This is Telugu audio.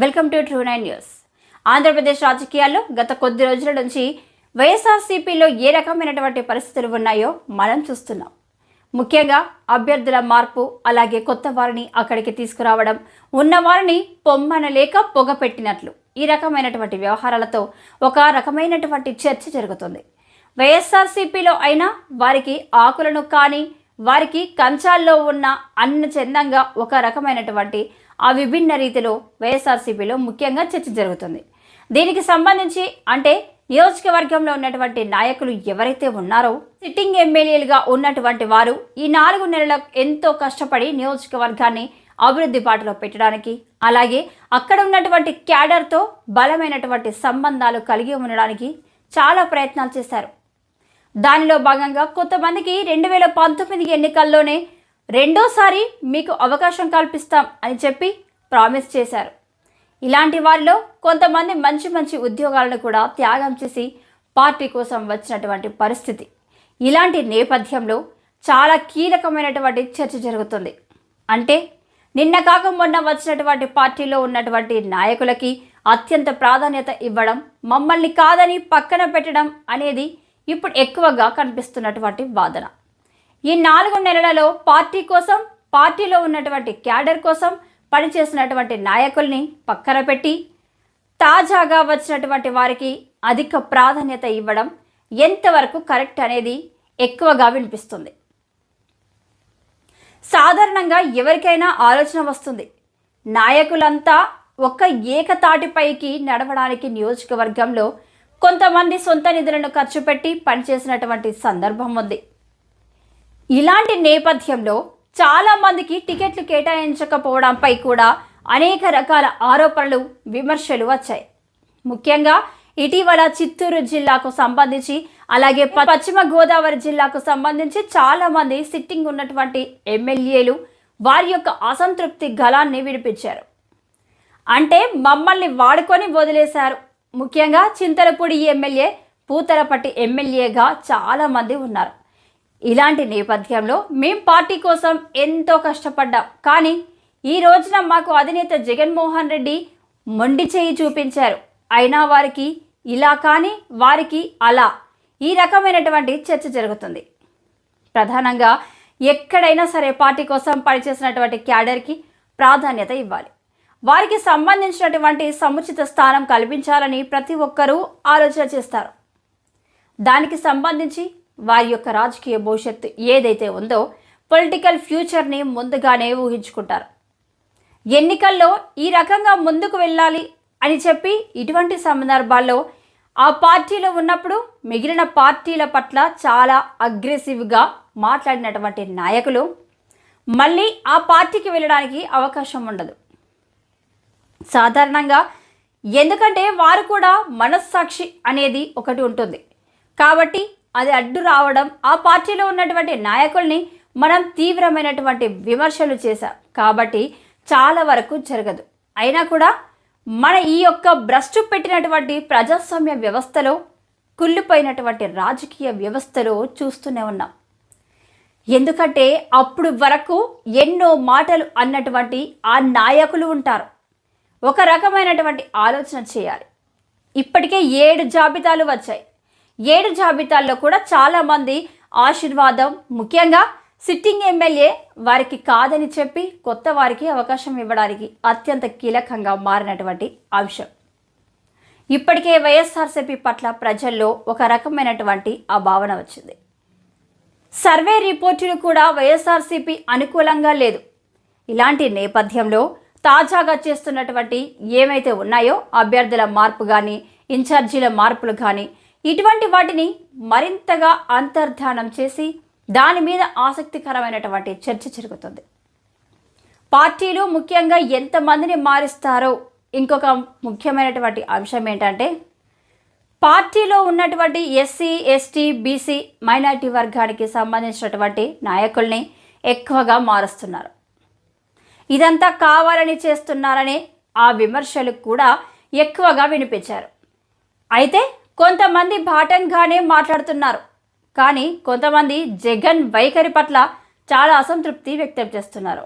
Welcome to true nine news. Andhra Pradesh రాజకీయాల్లో గత కొద్ది రోజుల నుంచి వైఎస్ఆర్సీపీలో ఏ రకమైనటువంటి పరిస్థితులు ఉన్నాయో మనం చూస్తున్నాం. ముఖ్యంగా అభ్యర్థుల మార్పు అలాగే కొత్త వారిని అక్కడికి తీసుకురావడం ఉన్న వారిని పొమ్మనలేక పొగ పెట్టినట్లు ఈ రకమైనటువంటి వ్యవహారాలతో ఒక రకమైనటువంటి చర్చ జరుగుతుంది. వైఎస్ఆర్సీపీలో అయినా వారికి ఆకులను కానీ వారికి కంచాల్లో ఉన్న అన్న చందంగా ఒక రకమైనటువంటి ఆ విభిన్న రీతిలో వైఎస్ఆర్సీపీలో ముఖ్యంగా చర్చ జరుగుతుంది. దీనికి సంబంధించి అంటే నియోజకవర్గంలో ఉన్నటువంటి నాయకులు ఎవరైతే ఉన్నారో సిట్టింగ్ ఎమ్మెల్యేలుగా ఉన్నటువంటి వారు ఈ నాలుగు నెలల ఎంతో కష్టపడి నియోజకవర్గాన్ని అభివృద్ధి బాటలో పెట్టడానికి అలాగే అక్కడ ఉన్నటువంటి క్యాడర్తో బలమైనటువంటి సంబంధాలు కలిగి ఉండడానికి చాలా ప్రయత్నాలు చేశారు. దానిలో భాగంగా కొంతమందికి రెండు వేల పంతొమ్మిది ఎన్నికల్లోనే రెండోసారి మీకు అవకాశం కల్పిస్తాం అని చెప్పి ప్రామిస్ చేశారు. ఇలాంటి వారిలో కొంతమంది మంచి మంచి ఉద్యోగాలను కూడా త్యాగం చేసి పార్టీ కోసం వచ్చినటువంటి పరిస్థితి. ఇలాంటి నేపథ్యంలో చాలా కీలకమైనటువంటి చర్చ జరుగుతుంది. అంటే నిన్న కాక మొన్న వచ్చినటువంటి పార్టీలో ఉన్నటువంటి నాయకులకి అత్యంత ప్రాధాన్యత ఇవ్వడం మమ్మల్ని కాదని పక్కన పెట్టడం అనేది ఇప్పుడు ఎక్కువగా కనిపిస్తున్నటువంటి వాదన. ఈ నాలుగు నెలలలో పార్టీ కోసం పార్టీలో ఉన్నటువంటి క్యాడర్ కోసం పనిచేసినటువంటి నాయకుల్ని పక్కన పెట్టి తాజాగా వచ్చినటువంటి వారికి అధిక ప్రాధాన్యత ఇవ్వడం ఎంతవరకు కరెక్ట్ అనేది ఎక్కువగా వినిపిస్తుంది. సాధారణంగా ఎవరికైనా ఆలోచన వస్తుంది. నాయకులంతా ఒక్క ఏకతాటిపైకి నడవడానికి నియోజకవర్గంలో కొంతమంది సొంత నిధులను ఖర్చు పెట్టి పనిచేసినటువంటి సందర్భం ఉంది. ఇలాంటి నేపథ్యంలో చాలా మందికి టికెట్లు కేటాయించకపోవడంపై కూడా అనేక రకాల ఆరోపణలు విమర్శలు వచ్చాయి. ముఖ్యంగా ఇటీవల చిత్తూరు జిల్లాకు సంబంధించి అలాగే పశ్చిమ గోదావరి జిల్లాకు సంబంధించి చాలామంది సిట్టింగ్ ఉన్నటువంటి ఎమ్మెల్యేలు వారి యొక్క అసంతృప్తి గలాన్ని విడిపించారు. అంటే మమ్మల్ని వాడుకొని వదిలేశారు. ముఖ్యంగా చింతలపూడి ఎమ్మెల్యే పూతలపట్టి ఎమ్మెల్యేగా చాలామంది ఉన్నారు. ఇలాంటి నేపథ్యంలో మేం పార్టీ కోసం ఎంతో కష్టపడ్డాం. కానీ ఈ రోజున మాకు అధినేత జగన్మోహన్ రెడ్డి మొండి చేయి చూపించారు. అయినా వారికి ఇలా కానీ వారికి అలా ఈ రకమైనటువంటి చర్చ జరుగుతుంది. ప్రధానంగా ఎక్కడైనా సరే పార్టీ కోసం పనిచేసినటువంటి క్యాడర్కి ప్రాధాన్యత ఇవ్వాలి. వారికి సంబంధించినటువంటి సముచిత స్థానం కల్పించాలని ప్రతి ఒక్కరూ ఆలోచన చేస్తారు. దానికి సంబంధించి వారి యొక్క రాజకీయ భవిష్యత్తు ఏదైతే ఉందో పొలిటికల్ ఫ్యూచర్ని ముందుగానే ఊహించుకుంటారు. ఎన్నికల్లో ఈ రకంగా ముందుకు వెళ్ళాలి అని చెప్పి ఇటువంటి సందర్భాల్లో ఆ పార్టీలో ఉన్నప్పుడు మిగిలిన పార్టీల పట్ల చాలా అగ్రెసివ్గా మాట్లాడినటువంటి నాయకులు మళ్ళీ ఆ పార్టీకి వెళ్ళడానికి అవకాశం ఉండదు. సాధారణంగా ఎందుకంటే వారు కూడా మనస్సాక్షి అనేది ఒకటి ఉంటుంది. కాబట్టి అది అడ్డు రావడం ఆ పార్టీలో ఉన్నటువంటి నాయకుల్ని మనం తీవ్రమైనటువంటి విమర్శలు చేశాం. కాబట్టి చాలా వరకు జరగదు. అయినా కూడా మన ఈ యొక్క భ్రష్టు పెట్టినటువంటి ప్రజాస్వామ్య వ్యవస్థలో కుళ్ళిపోయినటువంటి రాజకీయ వ్యవస్థలో చూస్తూనే ఉన్నాం. ఎందుకంటే అప్పుడు వరకు ఎన్నో మాటలు అన్నటువంటి ఆ నాయకులు ఉంటారు. ఒక రకమైనటువంటి ఆలోచన చేయాలి. ఇప్పటికే ఏడు జాబితాలు వచ్చాయి. ఏడు జాబితాల్లో కూడా చాలామంది ఆశీర్వాదం ముఖ్యంగా సిట్టింగ్ ఎమ్మెల్యే వారికి కాదని చెప్పి కొత్త వారికి అవకాశం ఇవ్వడానికి అత్యంత కీలకంగా మారినటువంటి అంశం. ఇప్పటికే వైఎస్ఆర్సీపీ పట్ల ప్రజల్లో ఒక రకమైనటువంటి ఆ భావన వచ్చింది. సర్వే రిపోర్టులు కూడా వైఎస్ఆర్సీపీ అనుకూలంగా లేదు. ఇలాంటి నేపథ్యంలో తాజాగా చేస్తున్నటువంటి ఏమైతే ఉన్నాయో అభ్యర్థుల మార్పు కానీ ఇన్ఛార్జీల మార్పులు కానీ ఇటువంటి వాటిని మరింతగా అంతర్ధానం చేసి దాని మీద ఆసక్తికరమైనటువంటి చర్చ జరుగుతుంది. పార్టీలు ముఖ్యంగా ఎంతమందిని మారుస్తారో ఇంకొక ముఖ్యమైనటువంటి అంశం ఏంటంటే పార్టీలో ఉన్నటువంటి ఎస్సీ ఎస్టీ బీసీ మైనారిటీ వర్గానికి సంబంధించినటువంటి నాయకుల్ని ఎక్కువగా మారుస్తున్నారు. ఇదంతా కావాలని చేస్తున్నారనే ఆ విమర్శలు కూడా ఎక్కువగా వినిపించారు. అయితే కొంతమంది బాటంగానే మాట్లాడుతున్నారు. కానీ కొంతమంది జగన్ వైఖరి పట్ల చాలా అసంతృప్తి వ్యక్తం చేస్తున్నారు.